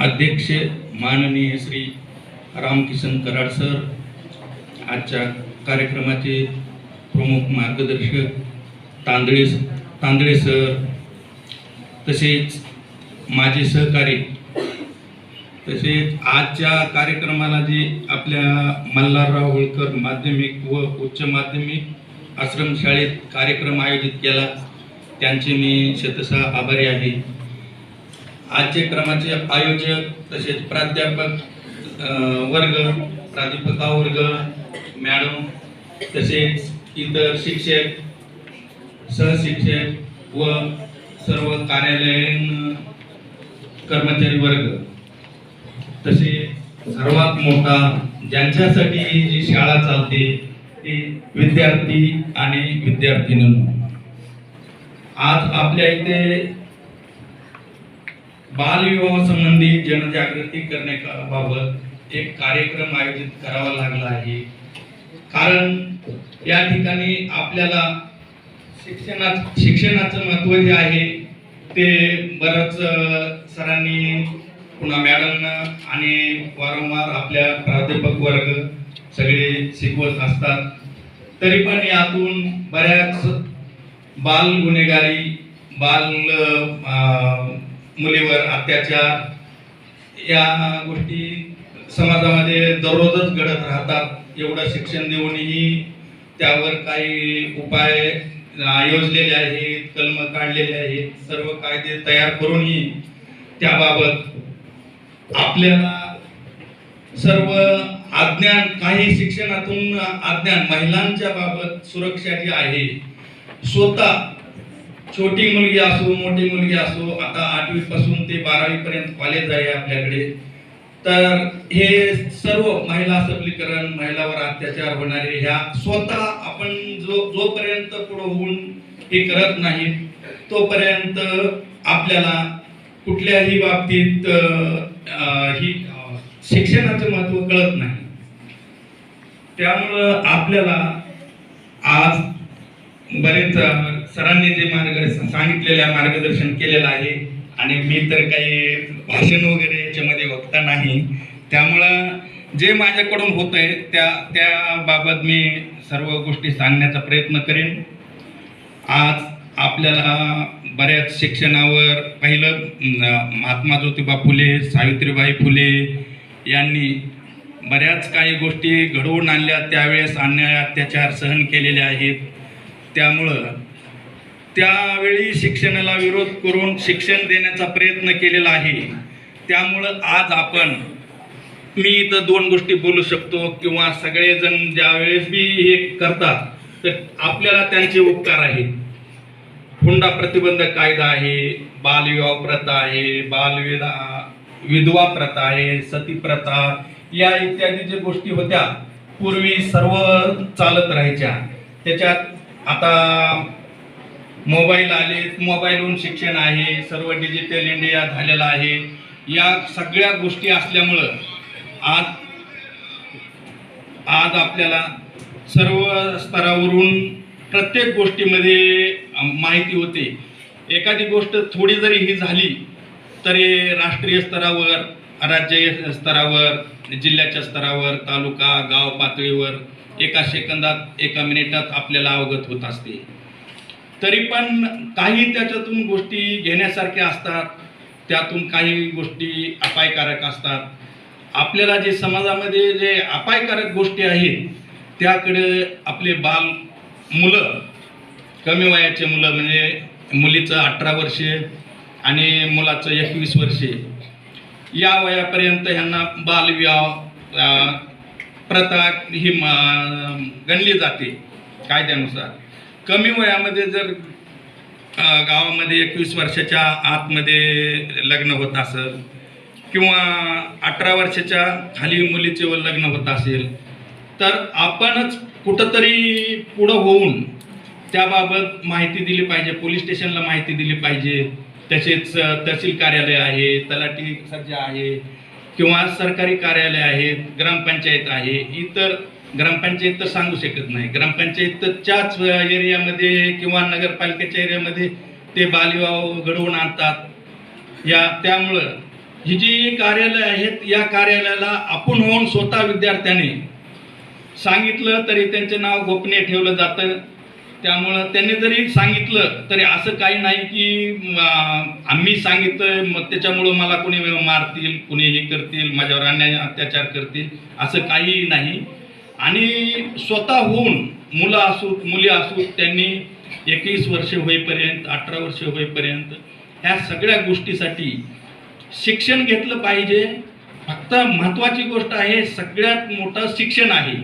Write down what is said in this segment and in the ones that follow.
अध्यक्ष माननीय श्री रामकिशन कराड सर आजच्या कार्यक्रमाचे प्रमुख मार्गदर्शक तांदळे तांदळे सर तसेच माझे सहकारी तसेच आजच्या कार्यक्रमाला जे आपल्या मल्हारराव होळकर माध्यमिक व उच्च माध्यमिक आश्रमशाळेत कार्यक्रम आयोजित केला त्यांचे मी शतशः आभारी आहे. आजचे क्रमाचे आयोजक तसेच प्राध्यापक वर्ग प्राध्यापका वर्ग मॅडम तसेच इतर शिक्षक सहशिक्षक व सर्व कार्यालयीन कर्मचारी वर्ग तसे सर्वात मोठा ज्यांच्यासाठी जी शाळा चालते ती विद्यार्थी आणि विद्यार्थिनी. आज आपल्या इथे बालविवाह संबंधी जनजागृती करण्याबाबत एक कार्यक्रम आयोजित करावा लागला आहे. कारण या ठिकाणी आपल्याला शिक्षणा शिक्षणाचं महत्त्व जे आहे ते बरंच सरांनी पुन्हा मॅडमना आणि वारंवार आपल्या प्राध्यापक वर्ग सगळे शिकवत असतात. तरी पण यातून बऱ्याच बाल गुन्हेगारी बाल मुलीवर अत्याचार या गोष्टी समाजामध्ये दररोजच घडत राहतात. एवढं शिक्षण देऊनही त्यावर काही उपाय योजलेले आहेत कलम काढलेले आहेत. सर्व कायदे तयार करूनही त्याबाबत आपल्याला सर्व अज्ञान काही शिक्षणातून अज्ञान महिलांच्या बाबत सुरक्षा जी आहे स्वतः छोटी मुलगी असो मोठी मुलगी असो आता आठवी पासून ते बारावी पर्यंत कॉलेज आहे आपल्याकडे. तर हे सर्व महिला सबलीकरण महिलावर अत्याचार होणारे ह्या स्वतः आपण जो जोपर्यंत पुढे होऊन हे करत नाही तोपर्यंत आपल्याला कुठल्याही बाबतीत ही शिक्षणाचं महत्त्व कळत नाही. त्यामुळं आपल्याला आज बरेच सरांनी जे मार्गदर्शन सांगितलेलं आहे मार्गदर्शन केलेलं आहे आणि मी तर काही भाषण वगैरे याच्यामध्ये वक्ता नाही. त्यामुळं जे माझ्याकडून होत आहे त्या त्याबाबत मी सर्व गोष्टी सांगण्याचा प्रयत्न करेन. आज आपल्याला बऱ्याच शिक्षणावर पहिलं महात्मा ज्योतिबा फुले सावित्रीबाई फुले यांनी बऱ्याच काही गोष्टी घडवून आणल्या त्यावेळेस अन्याय अत्याचार सहन केलेले आहेत. त्यामुळं त्यावेळी शिक्षणाला विरोध करून शिक्षण देण्याचा प्रयत्न केलेला आहे. त्यामुळं आज आपण मी इथं दोन गोष्टी बोलू शकतो किंवा सगळेजण ज्यावेळेस बी हे करतात तर आपल्याला त्यांचे उपकार आहेत. हुंडा प्रतिबंध कायदा आहे बालविवाह प्रथा आहे बालविधा विधवा प्रथा आहे सती प्रथा या इत्यादी ज्या गोष्टी होत्या पूर्वी सर्व चालत राहायच्या. त्याच्यात आता मोबाईल आले मोबाईलवरून शिक्षण आहे सर्व डिजिटल इंडिया झालेला आहे. या सगळ्या गोष्टी असल्यामुळं आज आज आपल्याला सर्व स्तरावरून प्रत्येक गोष्टीमध्ये माहिती होते. एखादी गोष्ट थोडी जरी ही झाली तरी राष्ट्रीय स्तरावर राज्य स्तरावर जिल्ह्याच्या स्तरावर तालुका गाव पातळीवर एका सेकंदात एका मिनिटात आपल्याला अवगत होत असते. तरी पण काही त्याच्यातून गोष्टी घेण्यासारख्या असतात त्यातून काही गोष्टी अपायकारक असतात. आपल्याला जे समाजामध्ये जे अपायकारक गोष्टी आहेत त्याकडे आपले बाल मुलं कमी वयाचे मुलं म्हणजे मुलीचं अठरा वर्षे आणि मुलाचं एकवीस वर्षे या वयापर्यंत ह्यांना बालविवाह प्रथा ही म- गणली जाते कायद्यानुसार. कमी वयामध्ये जर गावामध्ये एकवीस वर्षाच्या आतमध्ये लग्न होत असेल किंवा अठरा वर्षाच्या खाली मुलीचे व लग्न होत असेल तर आपणच कुठंतरी पुढं होऊन त्याबाबत माहिती दिली पाहिजे पोलीस स्टेशनला माहिती दिली पाहिजे. तसेच तहसील कार्यालय आहे तलाठी सज्ज आहे किंवा सरकारी कार्यालय आहेत ग्रामपंचायत आहे इतर ग्रामपंचायत तर सांगू शकत नाही. ग्रामपंचायतच्याच एरियामध्ये किंवा नगरपालिकेच्या एरियामध्ये ते बालविवाह घडवून आणतात. या त्यामुळं ही जी कार्यालय आहेत या कार्यालयाला आपण होऊन स्वतः विद्यार्थ्याने सांगितलं तरी त्यांचे नाव गोपनीय ठेवलं जातं. त्यामुळं त्यांनी जरी सांगितलं तरी असं काही नाही की आम्ही सांगितलं मग त्याच्यामुळं मला कोणी मारतील कोणी हे करतील माझ्यावर अन्याय अत्याचार करतील असं काहीही नाही. आणि स्वतःहून मुलं असूत मुली असूत त्यांनी एकवीस वर्ष होईपर्यंत अठरा वर्ष होईपर्यंत ह्या सगळ्या गोष्टीसाठी शिक्षण घेतलं पाहिजे. फक्त महत्त्वाची गोष्ट आहे सगळ्यात मोठं शिक्षण आहे.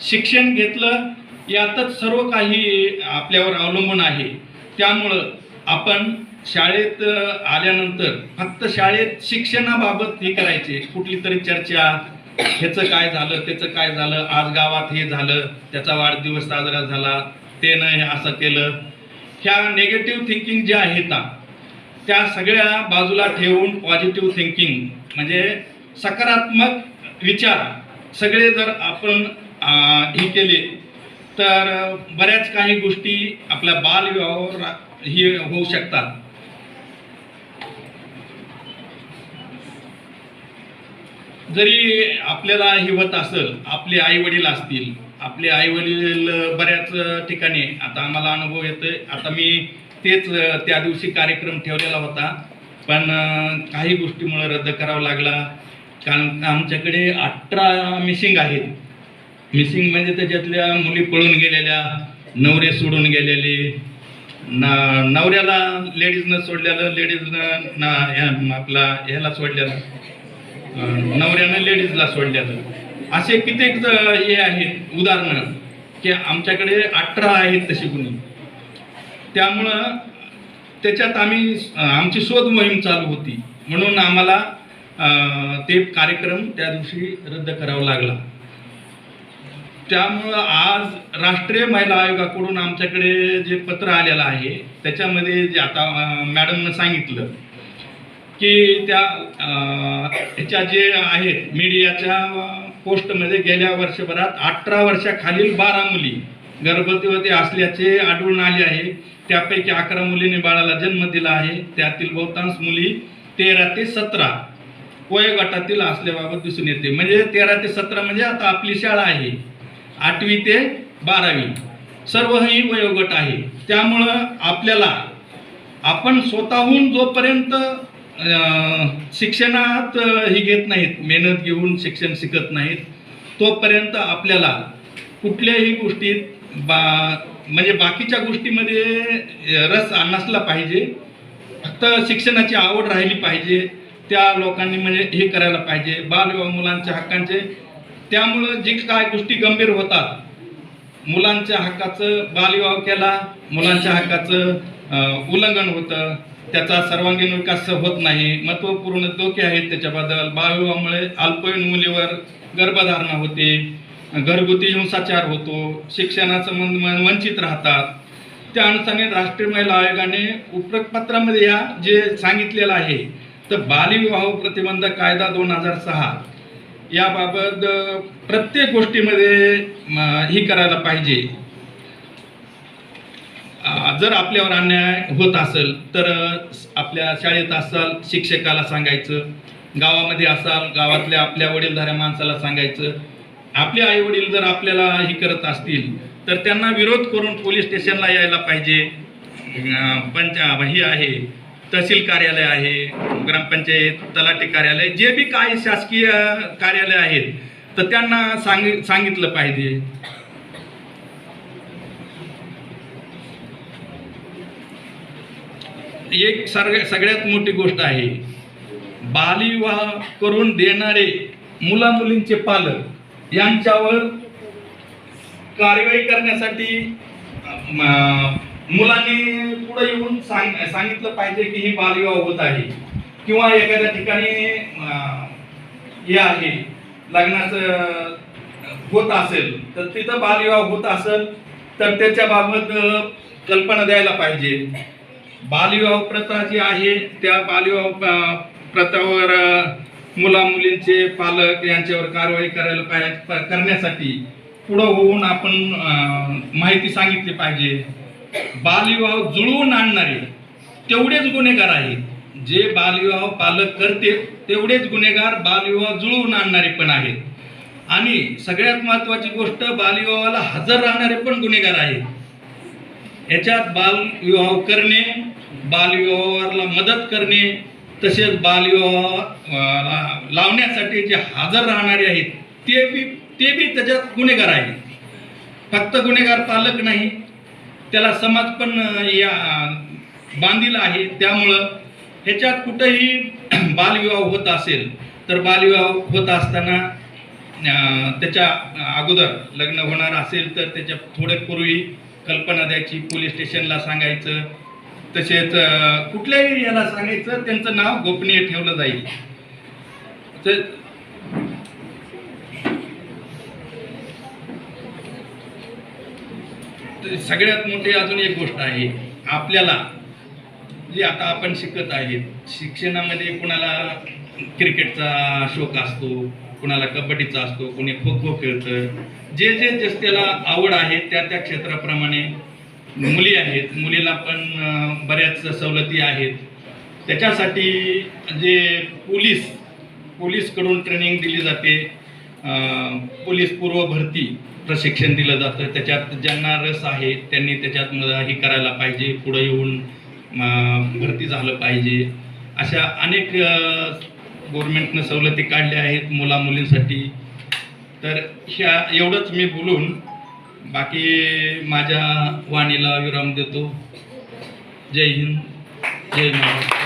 शिक्षण घेतलं यातच सर्व काही आपल्यावर अवलंबून आहे. त्यामुळं आपण शाळेत आल्यानंतर फक्त शाळेत शिक्षणाबाबत हे करायचे. कुठली तरी चर्चा ह्याचं काय झालं त्याचं काय झालं आज गावात हे झालं त्याचा वाढदिवस साजरा झाला त्यानं हे असं केलं. ह्या नेगेटिव्ह थिंकिंग ज्या आहेत ना त्या सगळ्या बाजूला ठेवून पॉझिटिव्ह थिंकिंग म्हणजे सकारात्मक विचार सगळे जर आपण हे केले तर बऱ्याच काही गोष्टी आपल्या बालविवाहावर ही होऊ शकतात. जरी आपल्याला हे होत असेल आपले आई वडील असतील आपले आई वडील बऱ्याच ठिकाणी आता आम्हाला अनुभव येतो आता मी तेच त्या दिवशी कार्यक्रम ठेवलेला होता. पण काही गोष्टीमुळे रद्द करावा लागला. कारण आमच्याकडे अठरा मिसिंग आहेत. मिसिंग म्हणजे त्याच्यातल्या मुली पळून गेलेल्या नवरे सोडून गेलेले. ना नवऱ्याला लेडीजनं सोडलेलं लेडीजनं ना ह्या आपला ह्याला सोडलेलं. नवऱ्यानं लेडीजला सोडलेलं असे कित्येक हे आहेत उदाहरणं की आमच्याकडे अठरा आहेत तशी गुन्हे. त्यामुळं त्याच्यात आम्ही आमची शोध मोहीम चालू होती. म्हणून आम्हाला ते कार्यक्रम त्या दिवशी रद्द करावा लागला. त्यामुळं आज राष्ट्रीय महिला आयोगाकडून आमच्याकडे जे पत्र आलेलं आहे त्याच्यामध्ये जे आता मॅडमनं सांगितलं की त्या ह्याच्या जे आहेत मीडियाच्या पोस्टमध्ये गेल्या वर्षभरात अठरा वर्षाखालील बारा मुली गर्भवती असल्याचे आढळून आले आहे. त्यापैकी अकरा मुलींनी बाळाला जन्म दिला आहे. त्यातील बहुतांश मुली तेरा ते सतरा वयोगटातील असल्याबाबत दिसून येते. म्हणजे तेरा ते सतरा म्हणजे आता आपली शाळा आहे. आठवी ते बारावी. सर्व ही वयोगट आहे. त्यामुळं आपल्याला आपण स्वतःहून जोपर्यंत शिक्षणात हे घेत नाहीत. मेहनत घेऊन शिक्षण शिकत नाहीत. तोपर्यंत आपल्याला कुठल्याही गोष्टीत बा म्हणजे बाकीच्या गोष्टीमध्ये रस नसला पाहिजे. फक्त शिक्षणाची आवड राहिली पाहिजे. त्या लोकांनी म्हणजे हे करायला पाहिजे. बालविवाह मुलांच्या हक्कांचे. त्यामुळं जे काय गोष्टी गंभीर होतात मुलांच्या हक्काचं बालविवाह केला मुलांच्या हक्काचं उल्लंघन होतं त्याचा सर्वांगीण विकास होत नाही महत्त्वपूर्ण धोके आहेत त्याच्याबद्दल. बालविवाहामुळे अल्पवयीन मुलीवर गर्भधारणा होते घरगुती हिंसाचार होतो शिक्षणाचं मन- वंचित राहतात. त्या अनुषंगाने राष्ट्रीय महिला आयोगाने उपपत्रामध्ये या जे सांगितलेलं आहे तर बालविवाह प्रतिबंध कायदा दोन हजार सहा याबाबत प्रत्येक गोष्टीमध्ये ही करायला पाहिजे. जर आपल्यावर अन्याय होत असेल तर आपल्या शाळेत असाल शिक्षकाला सांगायचं गावामध्ये असाल गावातल्या आपल्या वडीलधाऱ्या माणसाला सांगायचं आपले आई वडील जर आपल्याला हे करत असतील तर त्यांना विरोध करून पोलीस स्टेशनला यायला पाहिजे. पंचा ही आहे तहसील कार्यालय आहे ग्रामपंचायत तलाठी कार्यालय जे बी काही शासकीय कार्यालय आहेत तर त्यांना सांग सांगितलं पाहिजे. एक सर्ग सगळ्यात मोठी गोष्ट आहे. बालविवाह करून देणारे मुला मुलींचे पालक यांच्यावर कारवाई करण्यासाठी मुलांनी पुढे येऊन सांग सांगितलं पाहिजे की ही बालविवाह होत आहे. किंवा एखाद्या ठिकाणी हे आहे लग्नाचं होत असेल तर तिथं बालविवाह होत असेल तर त्याच्याबाबत कल्पना द्यायला पाहिजे. बालविवाह प्रथा जी आहे त्या बालविवाह प्रथावर मुला मुलींचे पालक यांच्यावर कारवाई करायला पाहिजे करण्यासाठी पुढं होऊन आपण माहिती सांगितली पाहिजे. बालविवाह जुळवून आणणारे तेवढेच गुन्हेगार आहेत. जे बालविवाह पालक करते तेवढेच गुन्हेगार बालविवाह जुळवून आणणारे पण आहेत. आणि सगळ्यात महत्त्वाची गोष्ट बालविवाहाला हजर राहणारे पण गुन्हेगार आहेत. याच्यात बालविवाह करणे बालविवाहाला मदत करणे तसेच बालविवाह लावण्यासाठी जे हजर राहणारे आहेत ते बी ते बी त्याच्यात गुन्हेगार आहेत. फक्त गुन्हेगार पालक नाही त्याला समाज पण या बांधील आहे. त्यामुळं ह्याच्यात कुठंही बालविवाह होत असेल तर बालविवाह होत असताना त्याच्या अगोदर लग्न होणार असेल तर त्याच्या थोडे पूर्वी कल्पना द्यायची. पोलीस स्टेशनला सांगायचं तसेच कुठल्याही याला सांगायचं त्यांचं नाव गोपनीय ठेवलं जाईल. तर तर सगळ्यात मोठी अजून एक गोष्ट आहे आपल्याला जे आता आपण शिकत आहेत शिक्षणामध्ये कुणाला क्रिकेटचा शौक असतो कुणाला कबड्डीचा असतो कोणी खो खो खेळतं जे जे जस त्याला आवड आहे त्या त्या क्षेत्राप्रमाणे मुली आहेत. मुलीला पण बऱ्याच सवलती आहेत. त्याच्यासाठी जे पोलीस पोलीसकडून ट्रेनिंग दिली जाते. पोलीस पूर्व भरती प्रशिक्षण दिलं जातं. त्याच्यात ज्यांना रस आहे त्यांनी त्याच्यात हे करायला पाहिजे. पुढं येऊन भरती झालं पाहिजे. अशा अनेक गव्हर्मेंटनं सवलती काढल्या आहेत मुला मुलींसाठी तर ह्या एवढंच मी बोलून बाकी माझ्या वाणीला विराम देतो. जय हिंद जय महाराष्ट्र.